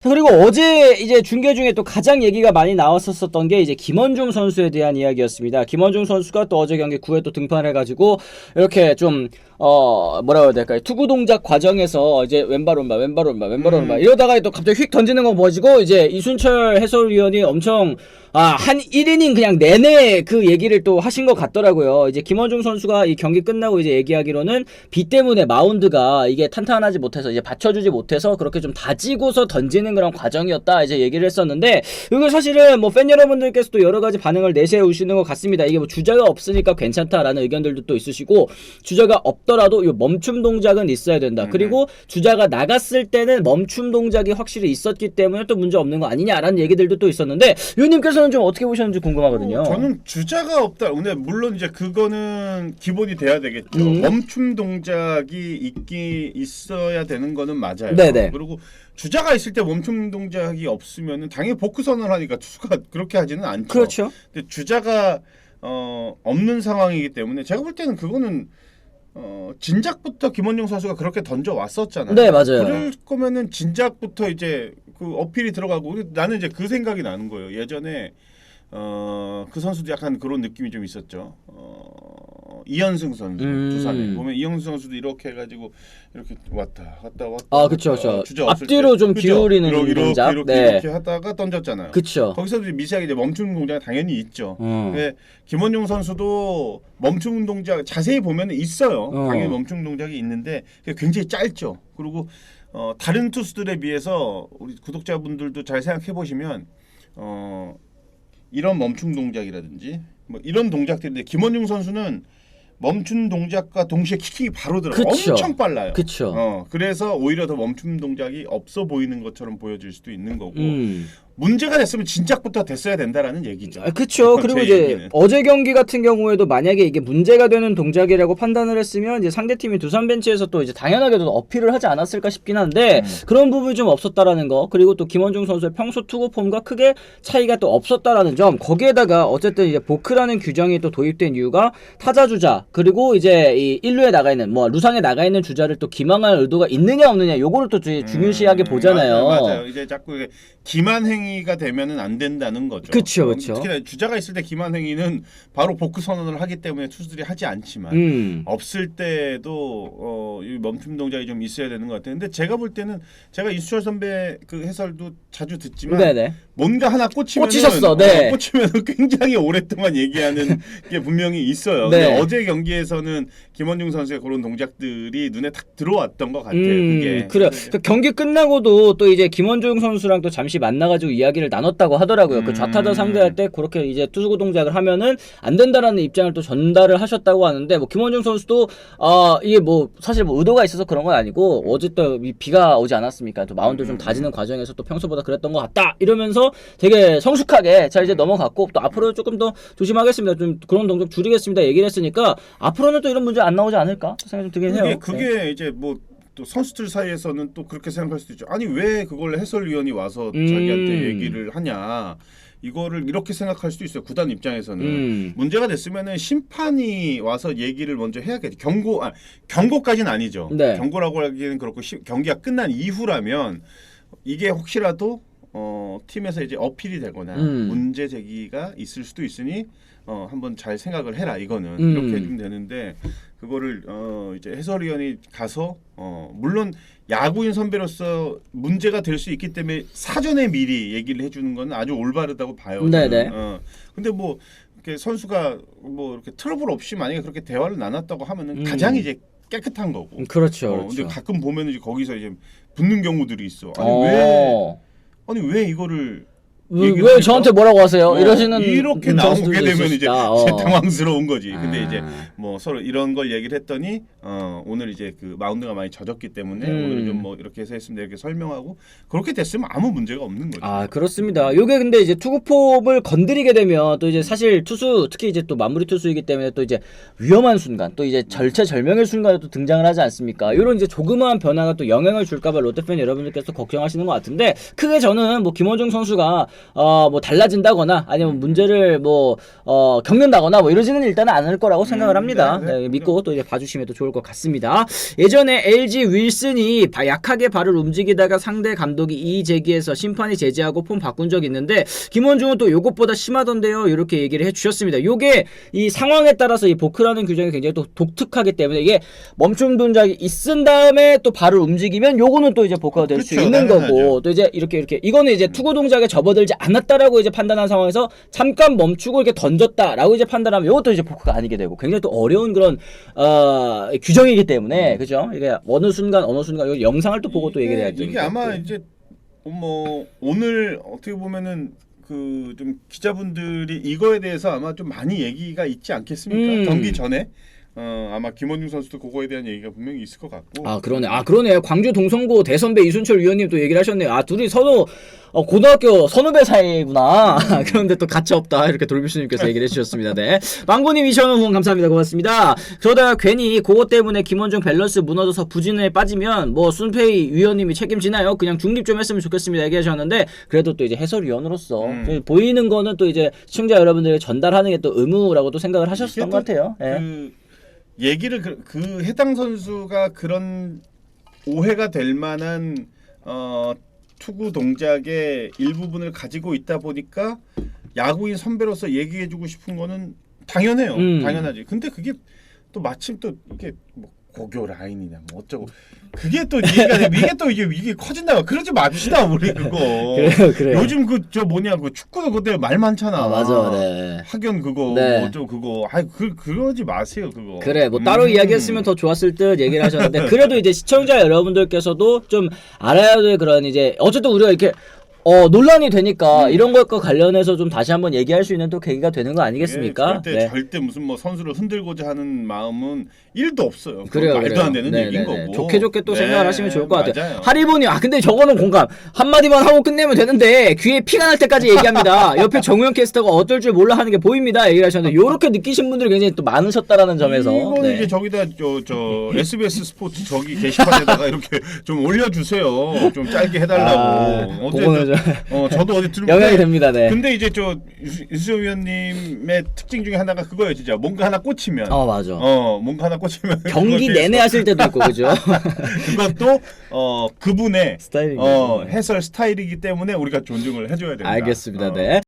그리고 어제 이제 중계 중에 또 가장 얘기가 많이 나왔었던 게 이제 김원중 선수에 대한 이야기였습니다. 김원중 선수가 또 어제 경기 9회 또 등판을 해가지고 이렇게 좀 어 뭐라고 해야 될까요? 투구 동작 과정에서 이제 왼발 오른발 왼발 오른발 왼발 음. 오른발 이러다가 또 갑자기 휙 던지는 거 보시고 이제 이순철 해설위원이 엄청 아한 1이닝 그냥 내내 그 얘기를 또 하신 것 같더라고요. 이제 김원중 선수가 이 경기 끝나고 이제 얘기하기로는 비 때문에 마운드가 이게 탄탄하지 못해서 이제 받쳐주지 못해서 그렇게 좀 다지고서 던지는 그런 과정이었다 이제 얘기를 했었는데 이거 사실은 뭐 팬 여러분들께서도 여러 가지 반응을 내세우시는 것 같습니다. 이게 뭐 주자가 없으니까 괜찮다라는 의견들도 또 있으시고 주자가 없더라도 이 멈춤 동작은 있어야 된다. 음. 그리고 주자가 나갔을 때는 멈춤 동작이 확실히 있었기 때문에 또 문제 없는 거 아니냐라는 얘기들도 또 있었는데 유님께서는 좀 어떻게 보셨는지 궁금하거든요. 어, 저는 주자가 없다. 근데 물론 이제 그거는 기본이 돼야 되겠죠. 음. 멈춤 동작이 있기 있어야 되는 거는 맞아요. 네네. 그리고 주자가 있을 때 멈춤 동작이 없으면은 당연히 복구선을 하니까 투수가 그렇게 하지는 않죠. 그렇죠. 근데 주자가 어, 없는 상황이기 때문에 제가 볼 때는 그거는 어, 진작부터 김원용 선수가 그렇게 던져 왔었잖아요. 네, 맞아요. 그럴 거면은 진작부터 이제 그 어필이 들어가고 나는 이제 그 생각이 나는 거예요. 예전에 어, 그 선수도 약간 그런 느낌이 좀 있었죠. 어, 이현승 선수 음. 두산에 보면 이현승 선수도 이렇게 해가지고 이렇게 왔다 갔다 왔다. 아, 그쵸. 그쵸. 주자 없을 앞뒤로 때. 좀 그죠? 기울이는 이렇게 동작. 이렇게, 네. 이렇게 하다가 던졌잖아요. 그쵸. 거기서도 미세하게 이제 멈춤 동작이 당연히 있죠. 어. 네, 김원용 선수도 멈춤 동작 자세히 보면 있어요. 어. 당연히 멈춤 동작이 있는데 굉장히 짧죠. 그리고 어, 다른 투수들에 비해서 우리 구독자분들도 잘 생각해 보시면 어, 이런 멈춤 동작이라든지 뭐 이런 동작들인데 김원용 선수는 멈춤 동작과 동시에 킥이 바로 들어 그쵸. 엄청 빨라요. 그쵸. 어, 그래서 오히려 더 멈춤 동작이 없어 보이는 것처럼 보여질 수도 있는 거고 음. 문제가 됐으면 진작부터 됐어야 된다라는 얘기죠. 아, 그쵸. 그리고 제 이제 얘기는. 어제 경기 같은 경우에도 만약에 이게 문제가 되는 동작이라고 판단을 했으면 이제 상대팀이 두산 벤치에서 또 이제 당연하게도 어필을 하지 않았을까 싶긴 한데 음. 그런 부분이 좀 없었다라는 거 그리고 또 김원중 선수의 평소 투구 폼과 크게 차이가 또 없었다라는 점 거기에다가 어쨌든 이제 보크라는 규정이 또 도입된 이유가 타자 주자 그리고 이제 이 1루에 나가 있는 뭐 루상에 나가 있는 주자를 또 기망할 의도가 있느냐 없느냐 요거를 또 주- 중요시하게 음, 보잖아요. 맞아요, 맞아요. 이제 자꾸 기만 행위 가 되면은 안 된다는 거죠. 어, 그쵸. 특히나 주자가 있을 때 기만 행위는 바로 복구 선언을 하기 때문에 투수들이 하지 않지만 음. 없을 때도 어, 이 멈춤 동작이 좀 있어야 되는 것 같아요. 근데 제가 볼 때는 제가 이수철 선배 그 해설도 자주 듣지만 네네. 뭔가 하나 꽂히면 꽂히셨어, 네. 꽂히면 굉장히 오랫동안 얘기하는 게 분명히 있어요. 네. 근데 어제 경기에서는 김원중 선수의 그런 동작들이 눈에 탁 들어왔던 것 같아요. 음, 그게 그래요. 그 경기 끝나고도 또 이제 김원중 선수랑 또 잠시 만나가지고 이야기를 나눴다고 하더라고요. 그 음. 좌타자 상대할 때 그렇게 이제 투수고 동작을 하면은 안 된다라는 입장을 또 전달을 하셨다고 하는데 뭐 김원중 선수도 아 이게 뭐 사실 뭐 의도가 있어서 그런 건 아니고 어제 또이 비가 오지 않았습니까? 또 마운드 좀 음. 다지는 과정에서 또 평소보다 그랬던 것 같다 이러면서 되게 성숙하게 잘 이제 넘어갔고 또 앞으로 조금 더 조심하겠습니다. 좀 그런 동작 줄이겠습니다. 얘기를 했으니까 앞으로는 또 이런 문제 안 나오지 않을까 생각이 좀 들긴 해요. 그게, 네. 그게 이제 뭐 또 선수들 사이에서는 또 그렇게 생각할 수도 있죠. 아니 왜 그걸 해설위원이 와서 음. 자기한테 얘기를 하냐. 이거를 이렇게 생각할 수도 있어요. 구단 입장에서는 음. 문제가 됐으면은 심판이 와서 얘기를 먼저 해야겠죠. 경고, 아, 경고까지는 아니죠. 네. 경고라고 하기에는 그렇고 시- 경기가 끝난 이후라면 이게 혹시라도 어, 팀에서 이제 어필이 되거나 음. 문제 제기가 있을 수도 있으니 어, 한번 잘 생각을 해라 이거는 음. 이렇게 해주면 되는데 그거를 어, 이제 해설위원이 가서 어, 물론 야구인 선배로서 문제가 될 수 있기 때문에 사전에 미리 얘기를 해주는 건 아주 올바르다고 봐요. 저는. 네네. 어, 근데 뭐 이렇게 선수가 뭐 이렇게 트러블 없이 만약에 그렇게 대화를 나눴다고 하면은 음. 가장 이제 깨끗한 거고. 음, 그렇죠. 어, 그렇죠. 근데 가끔 보면은 이제 거기서 이제 붙는 경우들이 있어. 아니 왜 어. 아니 왜 이거를 왜, 왜? 저한테 뭐라고 하세요? 어, 이러시는 이렇게 나오게 되면 이제. 어. 당황스러운 거지. 근데 아. 이제 뭐 서로 이런 걸 얘기를 했더니 어, 오늘 이제 그 마운드가 많이 젖었기 때문에 음. 오늘 좀 뭐 이렇게 해서 했습니다 이렇게 설명하고 그렇게 됐으면 아무 문제가 없는 거죠. 아 그렇습니다. 요게 근데 이제 투구 폼을 건드리게 되면 또 이제 사실 투수 특히 이제 또 마무리 투수이기 때문에 또 이제 위험한 순간 또 이제 절체절명의 순간에 또 등장을 하지 않습니까? 이런 이제 조그마한 변화가 또 영향을 줄까봐 롯데 팬 여러분들께서 걱정하시는 것 같은데 크게 저는 뭐 김원중 선수가 어 뭐 달라진다거나 아니면 문제를 뭐어 겪는다거나 뭐 이러지는 일단은 않을 거라고 생각을 합니다. 네, 네. 네, 믿고 또 이제 봐주시면 또 좋을 것 같습니다. 예전에 LG 윌슨이 바- 약하게 발을 움직이다가 상대 감독이 이의 제기해서 심판이 제지하고 폼 바꾼 적 있는데 김원중은 또 요것보다 심하던데요. 이렇게 얘기를 해주셨습니다. 요게 이 상황에 따라서 이 보크라는 규정이 굉장히 또 독특하기 때문에 이게 멈춤 동작이 있은 다음에 또 발을 움직이면 요거는 또 이제 보크가 될수 그렇죠. 있는. 거고 또 이제 이렇게 이렇게 이거는 이제 투구 동작에 접어들 지 않았다라고 이제 판단한 상황에서 잠깐 멈추고 이렇게 던졌다라고 이제 판단하면 이것도 이제 포크가 아니게 되고 굉장히 또 어려운 그런 어, 규정이기 때문에 음. 그죠? 이게 어느 순간 어느 순간 이 영상을 또 보고 또 얘기를 해야 되는 이게 아마 이제 뭐 오늘 어떻게 보면은 그 좀 기자분들이 이거에 대해서 아마 좀 많이 얘기가 있지 않겠습니까? 음. 경기 전에 어 아마 김원중 선수도 그거에 대한 얘기가 분명히 있을 것 같고. 아 그러네. 아 그러네. 광주 동성고 대선배 이순철 위원님 또 얘기를 하셨네요. 아 둘이 선후 어, 고등학교 선후배 사이구나. 그런데 또 가차 없다. 이렇게 돌비수님께서 얘기를 해주셨습니다. 네. 망고님 이천 원 후원 감사합니다. 고맙습니다. 그러다가 괜히 그것 때문에 김원중 밸런스 무너져서 부진에 빠지면 뭐 순페이 위원님이 책임지나요? 그냥 중립 좀 했으면 좋겠습니다. 얘기하셨는데 그래도 또 이제 해설위원으로서 음. 그 보이는 거는 또 이제 시청자 여러분들에게 전달하는 게 또 의무라고 또 생각을 하셨던 것또 같아요. 예. 그 얘기를 그, 그 해당 선수가 그런 오해가 될 만한 어, 투구 동작의 일부분을 가지고 있다 보니까 야구인 선배로서 얘기해주고 싶은 거는 당연해요. 음. 당연하지. 근데 그게 또 마침 또 이게 뭐 고교 라인이냐 뭐 어쩌고 그게 또 얘기가 되고 이게 또 이게 이게 커진다. 그러지 맙시다 우리 그거. 그래요 그래요 요즘 그 저 뭐냐 그 축구도 그때 말 많잖아. 아 맞아 네. 학연 그거 네. 뭐 어쩌고 그거 아이 그 그러지 마세요 그거 그래 뭐 따로 음. 이야기했으면 더 좋았을 듯 얘기를 하셨는데 그래도 이제 시청자 여러분들께서도 좀 알아야 될 그런 이제 어쨌든 우리가 이렇게 어 논란이 되니까 음. 이런 것과 관련해서 좀 다시 한번 얘기할 수 있는 또 계기가 되는 거 아니겠습니까? 절대 네. 절대 무슨 뭐 선수를 흔들고자 하는 마음은 1도 없어요. 그건 그래요, 말도. 안 되는 네, 얘기인 네, 네. 거고. 좋게 좋게 또 네, 생각을 하시면 좋을 것 같아요. 맞아요. 하리보니 아 근데 저거는 공감 한 마디만 하고 끝내면 되는데 귀에 피가 날 때까지 얘기합니다. 옆에 정우영 캐스터가 어떨 줄 몰라 하는 게 보입니다. 얘기를 하셨는데 요렇게 느끼신 분들이 굉장히 또 많으셨다라는 점에서 이거는 네. 이제 저기다 저, 저 SBS 스포츠 저기 게시판에다가 이렇게 좀 올려주세요. 좀 짧게 해달라고. 아, 그거는 저, 어 저도 어디 들은 영향이 됩니다. 네. 근데 이제 저 유수- 유수영 위원님의 특징 중에 하나가 그거예요, 진짜 뭔가 하나 꽂히면. 어 맞아. 어 뭔가 하나 꽂히면 경기 내내 하실 때도 있고 그죠? 그것도 어 그분의 스타일인 어. 해설 스타일이기 때문에 우리가 존중을 해줘야 됩니다. 알겠습니다. 어. 네.